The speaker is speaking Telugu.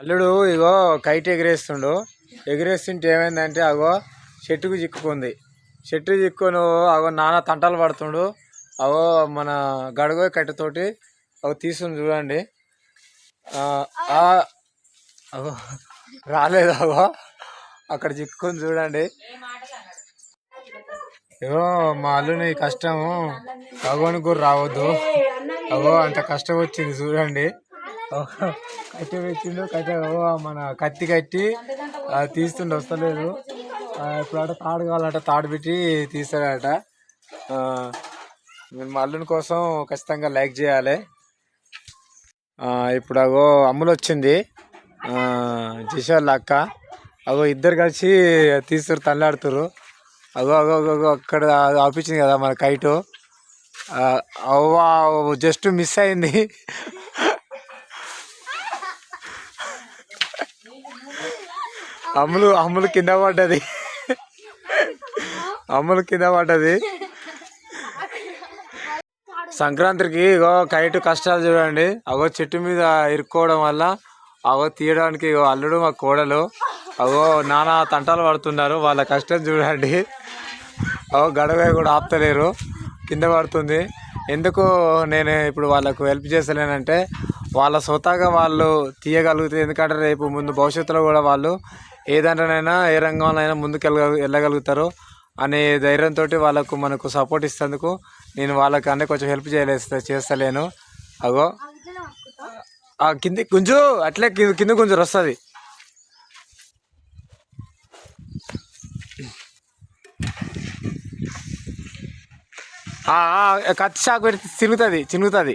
అల్లుడు ఇగో కైట్ ఎగిరేస్తుండు. ఎగిరేస్తుంటే ఏమైందంటే అగో చెట్టుకు చిక్కుకుంది. చెట్టు చిక్కును అగో నాన్న తంటలు పడుతుండు. అగో మన గడుగో కట్టెతోటి అగో తీసుకుని చూడండి. అగో రాలేదు అగో. అక్కడ చిక్కుకొని చూడండి. ఏవో మా అల్లుని కష్టము అగోని కూడా రావద్దు. అగో అంత కష్టం వచ్చింది చూడండి. కట్టె పెట్టిండు కట్టె మన కత్తి కట్టి తీస్తుండే వస్తలేదు. ఆ, ఇప్పుడు తాడు కావాలంట తాడు పెట్టి తీస్తాడట. ఆ, మీరు మా అల్లుని కోసం ఖచ్చితంగా లైక్ చేయాలి. ఇప్పుడు అగో అమ్ములు వచ్చింది. ఆ, అక్క. అగో ఇద్దరు కలిసి తీస్తారు తల్లాడుతురు అగో అగో అగో అక్కడ ఆపించింది కదా మన కైటు. అవ్వ జస్ట్ మిస్ అయింది. అమ్ములు అమ్ములు కింద పడ్డది. అమ్ములు కింద పడ్డది. సంక్రాంతికి ఇగో కైటు కష్టాలు చూడండి. అగో చెట్టు మీద ఇరుక్కోవడం వల్ల అగో తీయడానికి ఇగో అల్లుడు మా కోడలు అగో నానా తంటాలు పడుతున్నారు. వాళ్ళ కష్టం చూడండి. అగో గడవే కూడా ఆపుతలేరు. కింద పడుతుంది. ఎందుకు నేను ఇప్పుడు వాళ్ళకు హెల్ప్ చేస్తలేనంటే వాళ్ళ సొంతగా వాళ్ళు తీయగలుగుతారు. ఎందుకంటే రేపు ముందు భవిష్యత్తులో కూడా వాళ్ళు ఏ దాంట్లోనైనా ఏ రంగంలోనైనా ముందుకు వెళ్ళ వెళ్ళగలుగుతారో అనే ధైర్యంతో వాళ్ళకు మనకు సపోర్ట్ ఇస్తేందుకు నేను వాళ్ళకి అన్నీ కొంచెం హెల్ప్ చేయలేస్తా చేస్తలేను. అగో. ఆ కింది గుంజు! అట్లే కింద కింద గుంజు వస్తుంది కత్తి షాక్ పెడితే తిరుగుతుంది చినుగుతుంది